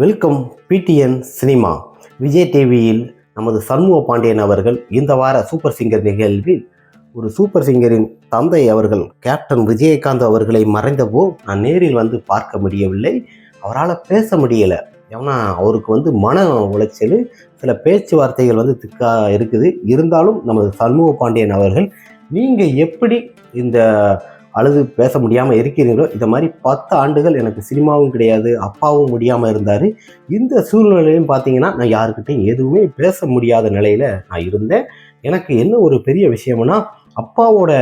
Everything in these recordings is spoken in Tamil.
Welcome PTN cinema. விஜய் டிவியில் நமது சண்முக பாண்டியன் அவர்கள் இந்த வார சூப்பர் சிங்கர் நிகழ்வில் ஒரு சூப்பர் சிங்கரின் தந்தை அவர்கள் கேப்டன் விஜயகாந்த் அவர்களை மறைந்தபோ நான் நேரில் வந்து பார்க்க முடியவில்லை. அவரால் பேச முடியலை. ஏன்னா அவருக்கு வந்து மன உளைச்சல் சில பேச்சுவார்த்தைகள் வந்து திக்கா இருக்குது. இருந்தாலும் நமது சண்முக பாண்டியன் அவர்கள் நீங்கள் எப்படி இந்த அழுது பேச முடியாமல் இருக்கிறீங்களோ இந்த மாதிரி பத்து ஆண்டுகள் எனக்கு சினிமாவும் கிடையாது அப்பாவும் முடியாமல் இருந்தார். இந்த சூழ்நிலையும் பார்த்தீங்கன்னா நான் யாருக்கிட்டையும் எதுவுமே பேச முடியாத நிலையில் நான் இருந்தேன். எனக்கு என்ன ஒரு பெரிய விஷயம்னா அப்பாவோட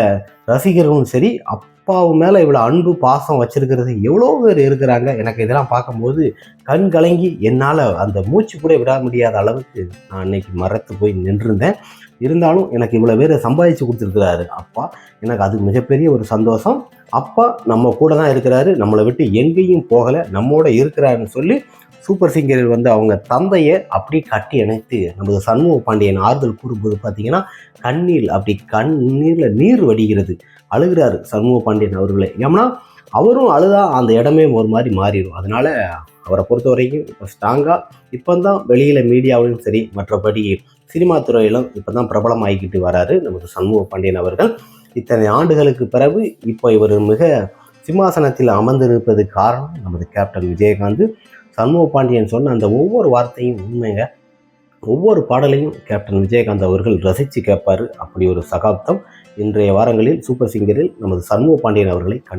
ரசிகர்களும் சரி அப் அப்பாவு மேலே இவ்வளோ அன்பு பாசம் வச்சிருக்கிறது எவ்வளோ பேர் இருக்கிறாங்க? எனக்கு இதெல்லாம் பார்க்கும்போது கண் கலங்கி என்னால் அந்த மூச்சு கூட விட முடியாத அளவுக்கு நான் அன்னைக்கு மறத்து போய் நின்றிருந்தேன். இருந்தாலும் எனக்கு இவ்வளோ பேர் சம்பாதிச்சு கொடுத்துருக்குறாரு. அப்பா எனக்கு அது மிகப்பெரிய ஒரு சந்தோஷம். அப்பா நம்ம கூட தான் இருக்கிறாரு. நம்மளை விட்டு எங்கேயும் போகலை. நம்மோட இருக்கிறாருன்னு சொல்லி சூப்பர் சிங்கரில் வந்து அவங்க தந்தையை அப்படி கட்டி அணைத்து நமது சண்முக பாண்டியன் ஆறுதல் கூறும்போது பார்த்தீங்கன்னா கண்ணீர் அப்படி கண்ணீரில் நீர் வடிகிறது அழுகிறார் சண்முக பாண்டியன் அவர்களே. ஏன்னா அவரும் அழுதா அந்த இடமே ஒரு மாதிரி மாறிடும். அதனால அவரை பொறுத்த வரைக்கும் இப்போ ஸ்ட்ராங்காக இப்போ தான் வெளியில் மீடியாவிலும் சரி மற்றபடி சினிமா துறையிலும் இப்போ தான் பிரபலம் ஆகிக்கிட்டு வராரு நமது சண்முக பாண்டியன் அவர்கள். இத்தனை ஆண்டுகளுக்கு பிறகு இப்போ இவர் மிக சிம்மாசனத்தில் அமர்ந்திருப்பது காரணம் நமது கேப்டன் விஜயகாந்த். சண்முக பாண்டியன் சொன்ன அந்த ஒவ்வொரு வார்த்தையும் உண்மைங்க. ஒவ்வொரு பாடலையும் கேப்டன் விஜயகாந்த் அவர்கள் ரசித்து கேட்பார் அப்படி ஒரு சகாப்தம். இன்றைய வாரங்களில் சூப்பர் சிங்கரில் நமது சண்முக பாண்டியன் அவர்களை கண்டு